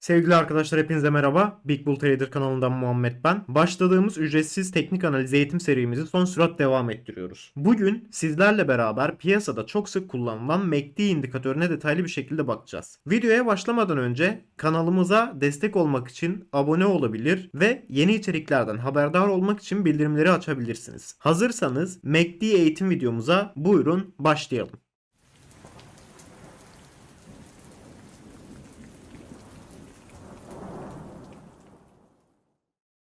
Sevgili arkadaşlar hepinize merhaba. Big Bull Trader kanalından Muhammed ben. Başladığımız ücretsiz teknik analiz eğitim serimizi son sürat devam ettiriyoruz. Bugün sizlerle beraber piyasada çok sık kullanılan MACD indikatörüne detaylı bir şekilde bakacağız. Videoya başlamadan önce kanalımıza destek olmak için abone olabilir ve yeni içeriklerden haberdar olmak için bildirimleri açabilirsiniz. Hazırsanız MACD eğitim videomuza buyurun başlayalım.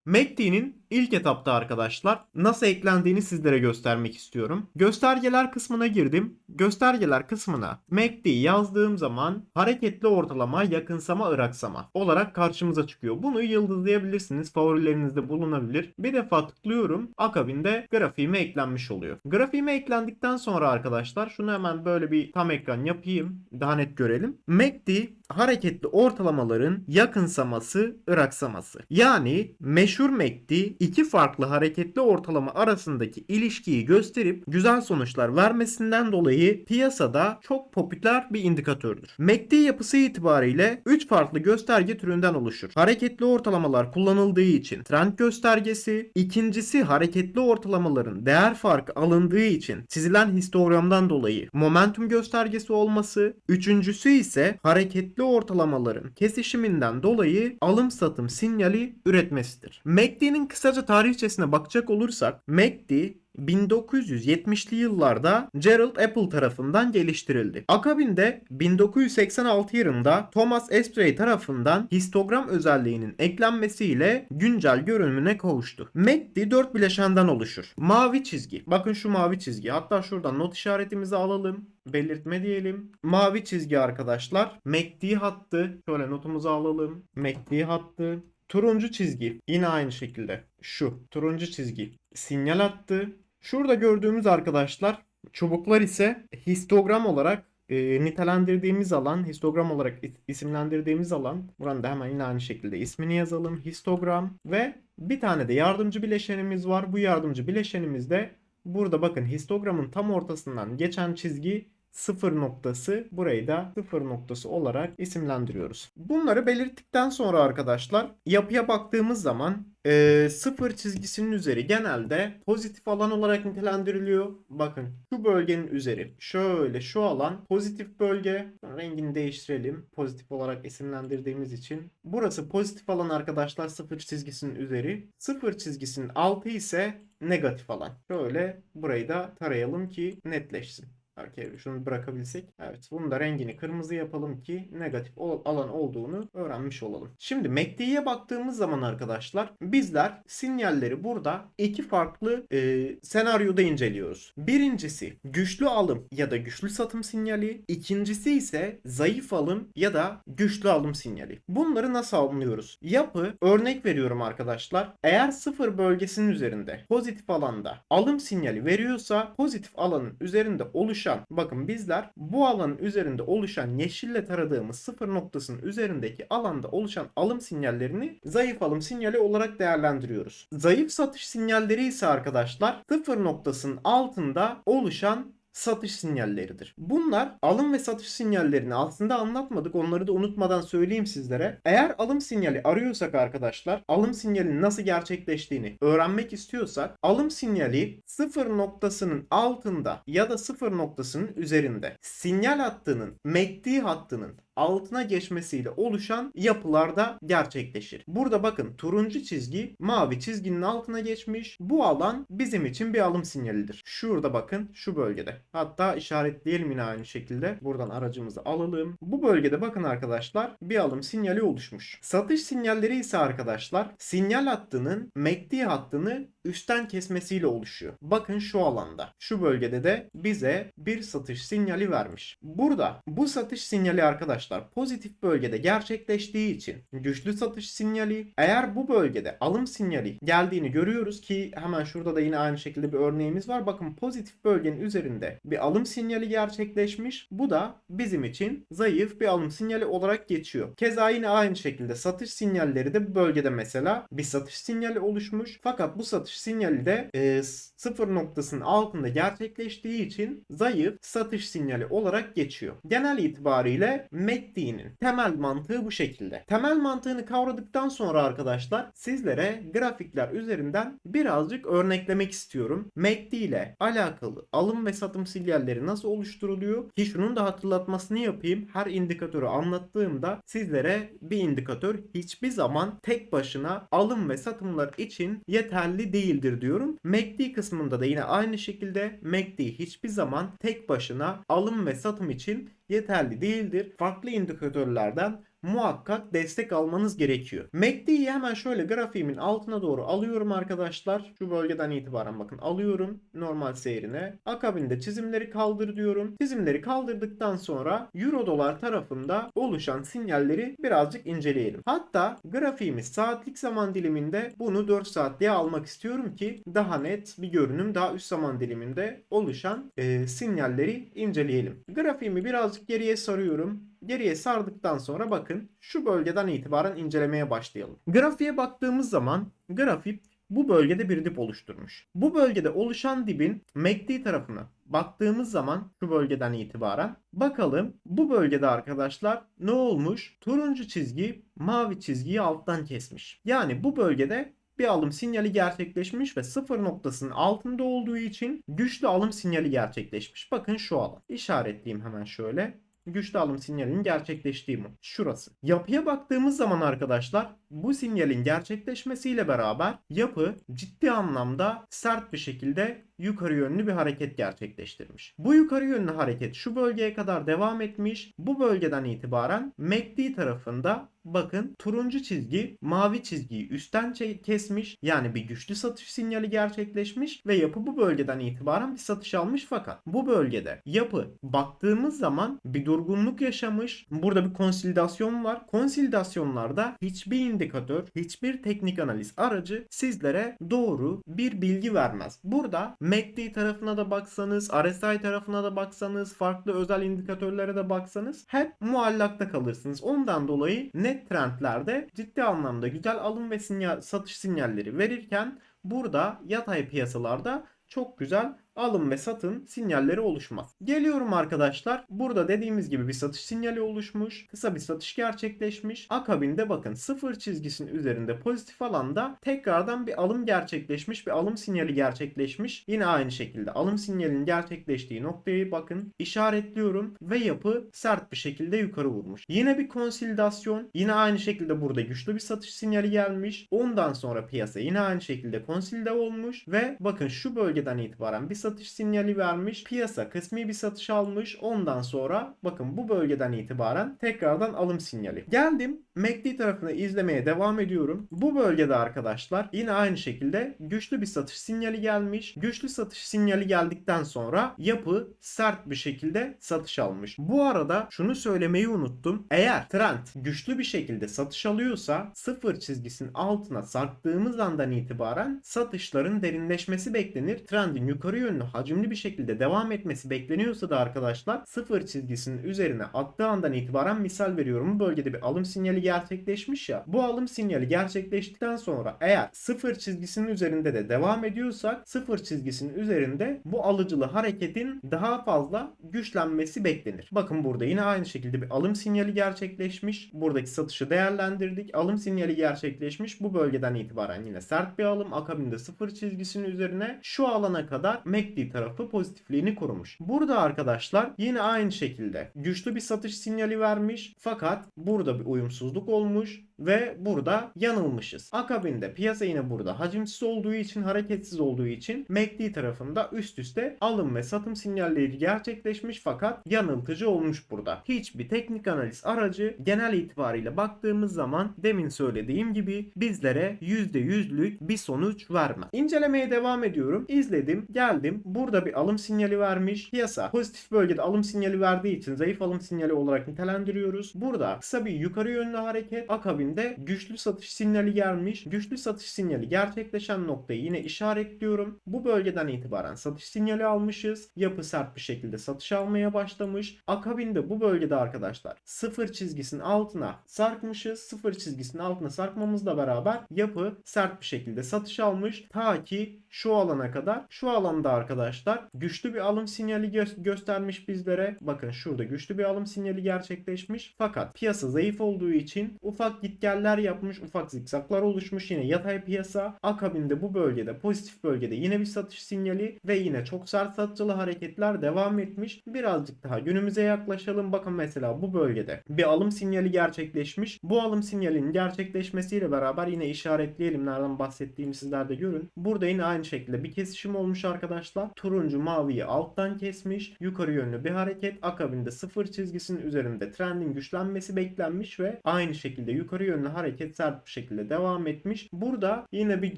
MACD'nin ilk etapta arkadaşlar nasıl eklendiğini sizlere göstermek istiyorum. Göstergeler kısmına girdim. Göstergeler kısmına MACD yazdığım zaman hareketli ortalama, yakınsama, ıraksama olarak karşımıza çıkıyor. Bunu yıldızlayabilirsiniz. Favorilerinizde bulunabilir. Bir defa tıklıyorum. Akabinde grafiğime eklenmiş oluyor. Grafiğime eklendikten sonra arkadaşlar şunu hemen böyle bir tam ekran yapayım. Daha net görelim. MACD hareketli ortalamaların yakınsaması, ıraksaması. Yani meşhur MACD iki farklı hareketli ortalama arasındaki ilişkiyi gösterip güzel sonuçlar vermesinden dolayı piyasada çok popüler bir indikatördür. MACD yapısı itibariyle 3 farklı gösterge türünden oluşur. Hareketli ortalamalar kullanıldığı için trend göstergesi, ikincisi hareketli ortalamaların değer farkı alındığı için çizilen histogramdan dolayı momentum göstergesi olması, üçüncüsü ise hareketli ortalamaların kesişiminden dolayı alım satım sinyali üretmesidir. MACD'nin kısaca tarihçesine bakacak olursak MACD 1970'li yıllarda Gerald Apple tarafından geliştirildi. Akabinde 1986 yılında Thomas Asprey tarafından histogram özelliğinin eklenmesiyle güncel görünümüne kavuştu. MACD 4 bileşenden oluşur. Mavi çizgi. Bakın şu mavi çizgi. Hatta şuradan not işaretimizi alalım. Belirtme diyelim. Mavi çizgi arkadaşlar. MACD hattı. Şöyle notumuzu alalım. MACD hattı. Turuncu çizgi. Yine aynı şekilde. Şu. Turuncu çizgi. Sinyal attı. Şurada gördüğümüz arkadaşlar çubuklar ise histogram olarak e, nitelendirdiğimiz alan, histogram olarak is- isimlendirdiğimiz alan. Buranın da hemen yine aynı şekilde ismini yazalım. Histogram ve bir tane de yardımcı bileşenimiz var. Bu yardımcı bileşenimizde burada bakın histogramın tam ortasından geçen çizgi sıfır noktası burayı da sıfır noktası olarak isimlendiriyoruz. Bunları belirttikten sonra arkadaşlar yapıya baktığımız zaman e, sıfır çizgisinin üzeri genelde pozitif alan olarak nitelendiriliyor. Bakın şu bölgenin üzeri şöyle şu alan pozitif bölge. Rengini değiştirelim pozitif olarak isimlendirdiğimiz için. Burası pozitif alan arkadaşlar sıfır çizgisinin üzeri. Sıfır çizgisinin altı ise negatif alan. Şöyle burayı da tarayalım ki netleşsin. Okey, şunu bırakabilsek. Evet, bunun da rengini kırmızı yapalım ki negatif alan olduğunu öğrenmiş olalım. Şimdi MACD'ye baktığımız zaman arkadaşlar bizler sinyalleri burada iki farklı e, senaryoda inceliyoruz. Birincisi güçlü alım ya da güçlü satım sinyali. İkincisi ise zayıf alım ya da güçlü alım sinyali. Bunları nasıl anlıyoruz? Yapı örnek veriyorum arkadaşlar. Eğer sıfır bölgesinin üzerinde pozitif alanda alım sinyali veriyorsa pozitif alanın üzerinde oluşan bakın bizler bu alanın üzerinde oluşan yeşille taradığımız sıfır noktasının üzerindeki alanda oluşan alım sinyallerini zayıf alım sinyali olarak değerlendiriyoruz. Zayıf satış sinyalleri ise arkadaşlar sıfır noktasının altında oluşan satış sinyalleridir. Bunlar alım ve satış sinyallerini aslında anlatmadık. Onları da unutmadan söyleyeyim sizlere. Eğer alım sinyali arıyorsak arkadaşlar, alım sinyalinin nasıl gerçekleştiğini öğrenmek istiyorsak, alım sinyali sıfır noktasının altında ya da sıfır noktasının üzerinde sinyal hattının, MACD hattının altına geçmesiyle oluşan yapılarda gerçekleşir. Burada bakın turuncu çizgi mavi çizginin altına geçmiş. Bu alan bizim için bir alım sinyalidir. Şurada bakın şu bölgede. Hatta işaretleyelim yine aynı şekilde. Buradan aracımızı alalım. Bu bölgede bakın arkadaşlar bir alım sinyali oluşmuş. Satış sinyalleri ise arkadaşlar sinyal hattının MACD hattını üstten kesmesiyle oluşuyor. Bakın şu alanda. Şu bölgede de bize bir satış sinyali vermiş. Burada bu satış sinyali arkadaşlar pozitif bölgede gerçekleştiği için güçlü satış sinyali. Eğer bu bölgede alım sinyali geldiğini görüyoruz ki hemen şurada da yine aynı şekilde bir örneğimiz var. Bakın pozitif bölgenin üzerinde bir alım sinyali gerçekleşmiş. Bu da bizim için zayıf bir alım sinyali olarak geçiyor. Keza yine aynı şekilde satış sinyalleri de bu bölgede mesela bir satış sinyali oluşmuş. Fakat bu satış satış sinyali de e, sıfır noktasının altında gerçekleştiği için zayıf satış sinyali olarak geçiyor. Genel itibariyle MACD'nin temel mantığı bu şekilde. Temel mantığını kavradıktan sonra arkadaşlar sizlere grafikler üzerinden birazcık örneklemek istiyorum. MACD ile alakalı alım ve satım sinyalleri nasıl oluşturuluyor? Ki şunun da hatırlatmasını yapayım. Her indikatörü anlattığımda sizlere bir indikatör hiçbir zaman tek başına alım ve satımlar için yeterli değildir diyorum. MACD kısmında da yine aynı şekilde MACD hiçbir zaman tek başına alım ve satım için yeterli değildir. Farklı indikatörlerden muhakkak destek almanız gerekiyor. MACD'yi hemen şöyle grafiğimin altına doğru alıyorum arkadaşlar. Şu bölgeden itibaren bakın alıyorum normal seyrine. Akabinde çizimleri kaldır diyorum. Çizimleri kaldırdıktan sonra Euro dolar tarafında oluşan sinyalleri birazcık inceleyelim. Hatta grafiğimiz saatlik zaman diliminde bunu 4 saatliğe almak istiyorum ki daha net bir görünüm daha üst zaman diliminde oluşan e, sinyalleri inceleyelim. Grafiğimi birazcık geriye sarıyorum. Geriye sardıktan sonra bakın şu bölgeden itibaren incelemeye başlayalım. Grafiğe baktığımız zaman grafik bu bölgede bir dip oluşturmuş. Bu bölgede oluşan dibin MACD tarafına baktığımız zaman şu bölgeden itibaren bakalım bu bölgede arkadaşlar ne olmuş? Turuncu çizgi mavi çizgiyi alttan kesmiş. Yani bu bölgede bir alım sinyali gerçekleşmiş ve sıfır noktasının altında olduğu için güçlü alım sinyali gerçekleşmiş. Bakın şu alan. İşaretleyeyim hemen şöyle güçlü alım sinyalinin gerçekleştiği mi? Şurası. Yapıya baktığımız zaman arkadaşlar bu sinyalin gerçekleşmesiyle beraber yapı ciddi anlamda sert bir şekilde yukarı yönlü bir hareket gerçekleştirmiş. Bu yukarı yönlü hareket şu bölgeye kadar devam etmiş. Bu bölgeden itibaren MACD tarafında bakın turuncu çizgi mavi çizgiyi üstten kesmiş. Yani bir güçlü satış sinyali gerçekleşmiş ve yapı bu bölgeden itibaren bir satış almış fakat bu bölgede yapı baktığımız zaman bir durgunluk yaşamış. Burada bir konsolidasyon var. Konsolidasyonlarda hiçbir indikatör, hiçbir teknik analiz aracı sizlere doğru bir bilgi vermez. Burada MACD tarafına da baksanız, RSI tarafına da baksanız, farklı özel indikatörlere de baksanız hep muallakta kalırsınız. Ondan dolayı net trendlerde ciddi anlamda güzel alım ve sinyal, satış sinyalleri verirken burada yatay piyasalarda çok güzel alım ve satın sinyalleri oluşmaz. Geliyorum arkadaşlar. Burada dediğimiz gibi bir satış sinyali oluşmuş. Kısa bir satış gerçekleşmiş. Akabinde bakın sıfır çizgisinin üzerinde pozitif alanda tekrardan bir alım gerçekleşmiş. Bir alım sinyali gerçekleşmiş. Yine aynı şekilde alım sinyalinin gerçekleştiği noktayı bakın işaretliyorum ve yapı sert bir şekilde yukarı vurmuş. Yine bir konsolidasyon. Yine aynı şekilde burada güçlü bir satış sinyali gelmiş. Ondan sonra piyasa yine aynı şekilde konsolide olmuş ve bakın şu bölgeden itibaren bir satış sinyali vermiş. Piyasa kısmi bir satış almış. Ondan sonra bakın bu bölgeden itibaren tekrardan alım sinyali. Geldim MACD tarafını izlemeye devam ediyorum. Bu bölgede arkadaşlar yine aynı şekilde güçlü bir satış sinyali gelmiş. Güçlü satış sinyali geldikten sonra yapı sert bir şekilde satış almış. Bu arada şunu söylemeyi unuttum. Eğer trend güçlü bir şekilde satış alıyorsa sıfır çizgisinin altına sarktığımız andan itibaren satışların derinleşmesi beklenir. Trendin yukarı yönlü hacimli bir şekilde devam etmesi bekleniyorsa da arkadaşlar sıfır çizgisinin üzerine attığı andan itibaren misal veriyorum bu bölgede bir alım sinyali gerçekleşmiş ya. Bu alım sinyali gerçekleştikten sonra eğer sıfır çizgisinin üzerinde de devam ediyorsak sıfır çizgisinin üzerinde bu alıcılı hareketin daha fazla güçlenmesi beklenir. Bakın burada yine aynı şekilde bir alım sinyali gerçekleşmiş. Buradaki satışı değerlendirdik. Alım sinyali gerçekleşmiş. Bu bölgeden itibaren yine sert bir alım. Akabinde sıfır çizgisinin üzerine şu alana kadar MACD tarafı pozitifliğini korumuş. Burada arkadaşlar yine aynı şekilde güçlü bir satış sinyali vermiş. Fakat burada bir uyumsuzluk olmuş ve burada yanılmışız. Akabinde piyasa yine burada hacimsiz olduğu için hareketsiz olduğu için MACD tarafında üst üste alım ve satım sinyalleri gerçekleşmiş fakat yanıltıcı olmuş burada. Hiçbir teknik analiz aracı genel itibariyle baktığımız zaman demin söylediğim gibi bizlere %100'lük bir sonuç vermez. İncelemeye devam ediyorum. İzledim, geldim. Burada bir alım sinyali vermiş. Piyasa pozitif bölgede alım sinyali verdiği için zayıf alım sinyali olarak nitelendiriyoruz. Burada kısa bir yukarı yönlü hareket akabinde Akabinde güçlü satış sinyali gelmiş. Güçlü satış sinyali gerçekleşen noktayı yine işaretliyorum. Bu bölgeden itibaren satış sinyali almışız. Yapı sert bir şekilde satış almaya başlamış. Akabinde bu bölgede arkadaşlar sıfır çizgisinin altına sarkmışız. Sıfır çizgisinin altına sarkmamızla beraber yapı sert bir şekilde satış almış. Ta ki şu alana kadar. Şu alanda arkadaşlar güçlü bir alım sinyali gö- göstermiş bizlere. Bakın şurada güçlü bir alım sinyali gerçekleşmiş. Fakat piyasa zayıf olduğu için ufak gitgeller yapmış. Ufak zikzaklar oluşmuş. Yine yatay piyasa. Akabinde bu bölgede pozitif bölgede yine bir satış sinyali ve yine çok sert satıcılı hareketler devam etmiş. Birazcık daha günümüze yaklaşalım. Bakın mesela bu bölgede bir alım sinyali gerçekleşmiş. Bu alım sinyalinin gerçekleşmesiyle beraber yine işaretleyelim. Nereden bahsettiğimi sizler de görün. Burada yine aynı şekilde bir kesişim olmuş arkadaşlar. Turuncu maviyi alttan kesmiş. Yukarı yönlü bir hareket. Akabinde sıfır çizgisinin üzerinde trendin güçlenmesi beklenmiş ve aynı şekilde yukarı yönlü hareket sert bir şekilde devam etmiş. Burada yine bir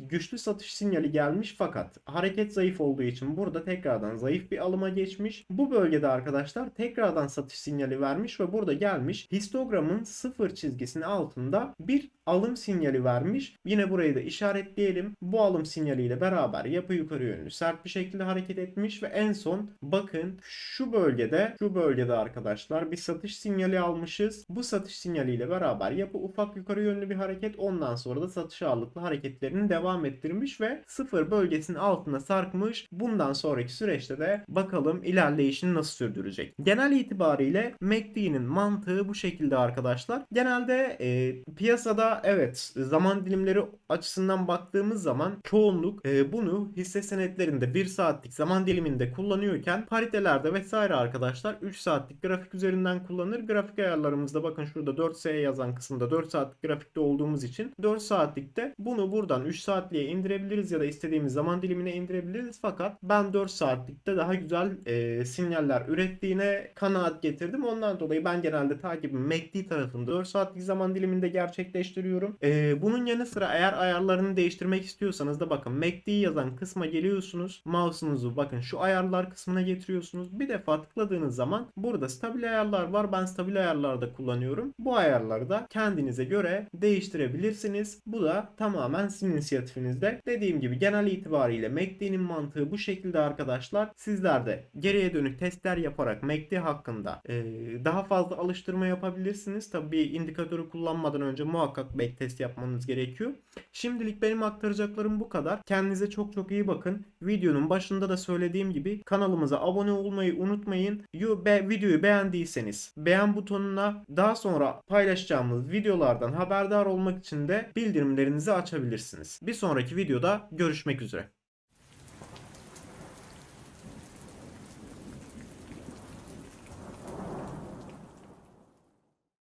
güçlü satış sinyali gelmiş fakat hareket zayıf olduğu için burada tekrardan zayıf bir alıma geçmiş. Bu bölgede arkadaşlar tekrardan satış sinyali vermiş ve burada gelmiş histogramın sıfır çizgisinin altında bir alım sinyali vermiş. Yine burayı da işaretleyelim. Bu alım sinyaliyle beraber yapı yukarı yönlü sert bir şekilde hareket etmiş ve en son bakın şu bölgede şu bölgede arkadaşlar bir satış sinyali almışız. Bu satış sinyaliyle beraber yapı ufak yukarı yönlü bir hareket ondan sonra da satış ağırlıklı hareketlerini devam ettirmiş ve sıfır bölgesinin altına sarkmış. Bundan sonraki süreçte de bakalım ilerleyişini nasıl sürdürecek. Genel itibariyle MACD'nin mantığı bu şekilde arkadaşlar. Genelde e, piyasada evet zaman dilimleri açısından baktığımız zaman çoğunluk e, bunu hisse senetlerinde 1 saatlik zaman diliminde kullanıyorken paritelerde vesaire arkadaşlar 3 saatlik grafik üzerinden kullanır. Grafik ayarlarımızda bakın şurada 4S yazan kısımda 4 saatlik grafikte olduğumuz için 4 saatlikte bunu buradan 3 saatliğe indirebiliriz ya da istediğimiz zaman dilimine indirebiliriz. Fakat ben 4 saatlikte daha güzel e, sinyaller ürettiğine kanaat getirdim. Ondan dolayı ben genelde takibimi MACD tarafında 4 saatlik zaman diliminde gerçekleştiriyorum. E, bunun yanı sıra eğer ayarlarını değiştirmek istiyorsanız da bakın MACD yazan kısma geliyorsunuz. Mouse'unuzu bakın şu ayarlar kısmına getiriyorsunuz. Bir defa tıkladığınız zaman burada stabil ayarlar var. Ben stabil ayarlarda kullanıyorum. Bu ayarları da kendinize göre değiştirebilirsiniz. Bu da tamamen sizin inisiyatifinizde. Dediğim gibi genel itibariyle MACD'nin mantığı bu şekilde arkadaşlar. Sizler de geriye dönük testler yaparak MACD hakkında e, daha fazla alıştırma yapabilirsiniz. Tabii indikatörü kullanmadan önce muhakkak backtest yapmanız gerekiyor. Şimdilik benim aktaracaklarım bu kadar. Kendinize çok çok iyi bakın. Videonun başında da söylediğim gibi kanalımıza abone olmayı unutmayın. Be- videoyu beğendiyseniz beğen butonuna daha sonra paylaşacağımız haberdar olmak için de bildirimlerinizi açabilirsiniz. Bir sonraki videoda görüşmek üzere.